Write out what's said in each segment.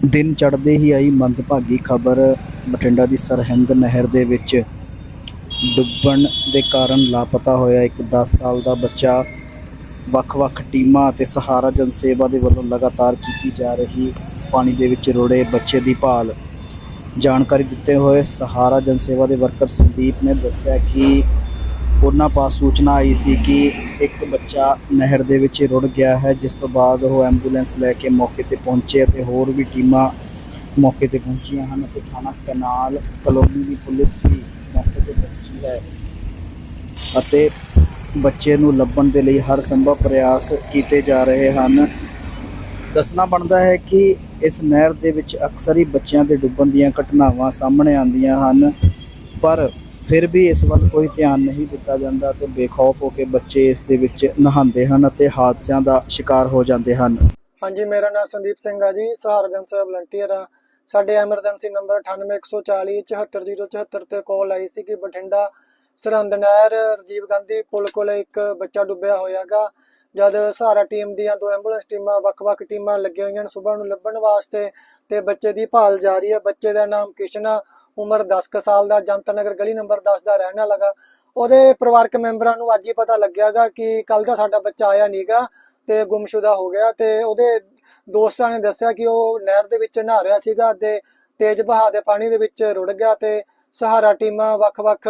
ਦਿਨ ਚੜ੍ਹਦੇ ਹੀ ਆਈ ਮੰਦਭਾਗੀ ਖਬਰ। ਬਠਿੰਡਾ ਦੀ ਸਰਹਿੰਦ ਨਹਿਰ ਦੇ ਵਿੱਚ ਡੁੱਬਣ ਦੇ ਕਾਰਨ ਲਾਪਤਾ ਹੋਇਆ ਇੱਕ 10 ਸਾਲ ਦਾ ਬੱਚਾ। ਵੱਖ-ਵੱਖ ਟੀਮਾਂ ਅਤੇ ਸਹਾਰਾ ਜਨਸੇਵਾ ਦੇ ਵੱਲੋਂ ਲਗਾਤਾਰ ਕੀਤੀ ਜਾ ਰਹੀ ਪਾਣੀ ਦੇ ਵਿੱਚ ਰੁੜੇ ਬੱਚੇ ਦੀ ਭਾਲ। ਜਾਣਕਾਰੀ ਦਿੱਤੇ ਹੋਏ ਸਹਾਰਾ ਜਨਸੇਵਾ ਦੇ ਵਰਕਰ ਸੰਦੀਪ ਨੇ ਦੱਸਿਆ ਕਿ ਉਹਨਾਂ ਪਾਸ ਸੂਚਨਾ ਆਈ ਸੀ ਕਿ ਇੱਕ ਬੱਚਾ ਨਹਿਰ ਦੇ ਵਿੱਚ ਰੁੜ ਗਿਆ ਹੈ, ਜਿਸ ਤੋਂ ਬਾਅਦ ਉਹ ਐਂਬੂਲੈਂਸ ਲੈ ਕੇ ਮੌਕੇ ਤੇ ਪਹੁੰਚੇ ਅਤੇ ਹੋਰ ਵੀ ਟੀਮਾਂ ਮੌਕੇ ਤੇ ਪਹੁੰਚੀਆਂ ਹਨ ਅਤੇ ਥਾਣਾ ਕਨਾਲ ਕਲੋਨੀ ਦੀ ਪੁਲਿਸ ਵੀ ਮੌਕੇ ਤੇ ਪਹੁੰਚੀ ਹੈ ਅਤੇ ਬੱਚੇ ਨੂੰ ਲੱਭਣ ਦੇ ਲਈ ਹਰ ਸੰਭਵ ਪ੍ਰਯਾਸ ਕੀਤੇ ਜਾ ਰਹੇ ਹਨ। ਦੱਸਣਾ ਬਣਦਾ ਹੈ ਕਿ ਇਸ ਨਹਿਰ ਦੇ ਵਿੱਚ ਅਕਸਰ ਹੀ ਬੱਚਿਆਂ ਦੇ ਡੁੱਬਣ ਦੀਆਂ ਘਟਨਾਵਾਂ ਸਾਹਮਣੇ ਆਉਂਦੀਆਂ ਹਨ, ਪਰ ਫਿਰ ਵੀ ਇਸ ਵੱਲ ਕੋਈ ਧਿਆਨ ਨਹੀਂ ਦਿੱਤਾ ਜਾਂਦਾ ਤੇ ਬੇਖੌਫ ਹੋ ਕੇ ਬੱਚੇ ਇਸ ਦੇ ਵਿੱਚ ਨਹਾਉਂਦੇ ਹਨ ਅਤੇ ਹਾਦਸਿਆਂ ਦਾ ਸ਼ਿਕਾਰ ਹੋ ਜਾਂਦੇ ਹਨ। ਹਾਂਜੀ, ਮੇਰਾ ਨਾਮ ਸੰਦੀਪ ਸਿੰਘ ਆ ਜੀ ਸਹਾਰਾ ਜਨਸੇਵਾ ਵਲੰਟੀਅਰ ਆ। ਸਾਡੇ ਐਮਰਜੈਂਸੀ ਨੰਬਰ 98140 74074 ਤੇ ਕਾਲ ਆਈ ਸੀ ਕਿ ਬਠਿੰਡਾ, ਸਰਹੰਦ ਨਹਿਰ, ਰਾਜੀਵ ਗਾਂਧੀ ਪੁਲ ਕੋਲ ਇੱਕ ਬੱਚਾ ਡੁੱਬਿਆ ਹੋਇਆਗਾ। ਜਦ ਸਹਾਰਾ ਟੀਮ ਦੀਆਂ ਦੋ ਐਂਬੂਲੈਂਸ ਟੀਮਾਂ, ਵੱਖ-ਵੱਖ ਟੀਮਾਂ ਲੱਗੀਆਂ ਹੋਈਆਂ ਨੇ ਸਵੇਰ ਨੂੰ ਲੱਭਣ ਵਾਸਤੇ ਤੇ ਬੱਚੇ ਦੀ ਭਾਲ ਜਾਰੀ ਹੈ ਬੱਚੇ ਦਾ ਨਾਮ ਕਿਸ਼ਨ ਆ ਉਮਰ 10 ਕੁ ਸਾਲ ਦਾ ਜਨਤਾ ਨਗਰ ਗਲੀ ਨੰਬਰ 10 ਦਾ ਰਹਿਣ ਵਾਲਾ ਗਾ। ਉਹਦੇ ਪਰਿਵਾਰਕ ਮੈਂਬਰਾਂ ਨੂੰ ਅੱਜ ਹੀ ਪਤਾ ਲੱਗਿਆਗਾ ਕਿ ਕੱਲ ਦਾ ਸਾਡਾ ਬੱਚਾ ਆਇਆ ਨਹੀਂਗਾ ਤੇ ਗੁੰਮਸ਼ੁਦਾ ਹੋ ਗਿਆ ਤੇ ਉਹਦੇ ਦੋਸਤਾਂ ਨੇ ਦੱਸਿਆ ਕਿ ਉਹ ਨਹਿਰ ਦੇ ਵਿੱਚ ਨਹਾ ਰਿਹਾ ਸੀਗਾ ਤੇ ਤੇਜ਼ ਵਹਾਅ ਦੇ ਪਾਣੀ ਦੇ ਵਿੱਚ ਰੁੜ ਗਿਆ ਤੇ ਸਹਾਰਾ ਟੀਮਾਂ ਵੱਖ-ਵੱਖ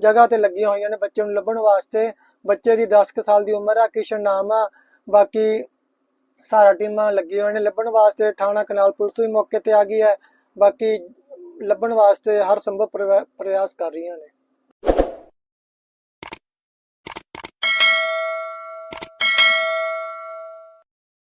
ਜਗ੍ਹਾ ਤੇ ਲੱਗੀਆਂ ਹੋਈਆਂ ਨੇ ਬੱਚੇ ਨੂੰ ਲੱਭਣ ਵਾਸਤੇ। ਬੱਚੇ ਦੀ 10 ਕੁ ਸਾਲ ਦੀ ਉਮਰ ਆ, ਕਿਸ਼ਨ ਨਾਮ ਆ, ਬਾਕੀ ਸਹਾਰਾ ਟੀਮਾਂ ਲੱਗੀਆਂ ਹੋਈਆਂ ਨੇ ਲੱਭਣ ਵਾਸਤੇ। ਥਾਣਾ ਕਨਾਲ ਪੁਲਿਸ ਵੀ ਮੌਕੇ ਤੇ ਆ ਗਈ ਹੈ। ਬਾਕੀ ਲੱਭਣ ਵਾਸਤੇ ਹਰ ਸੰਭਵ ਪ੍ਰਯਾਸ ਕਰ ਰਹੀਆਂ ਨੇ।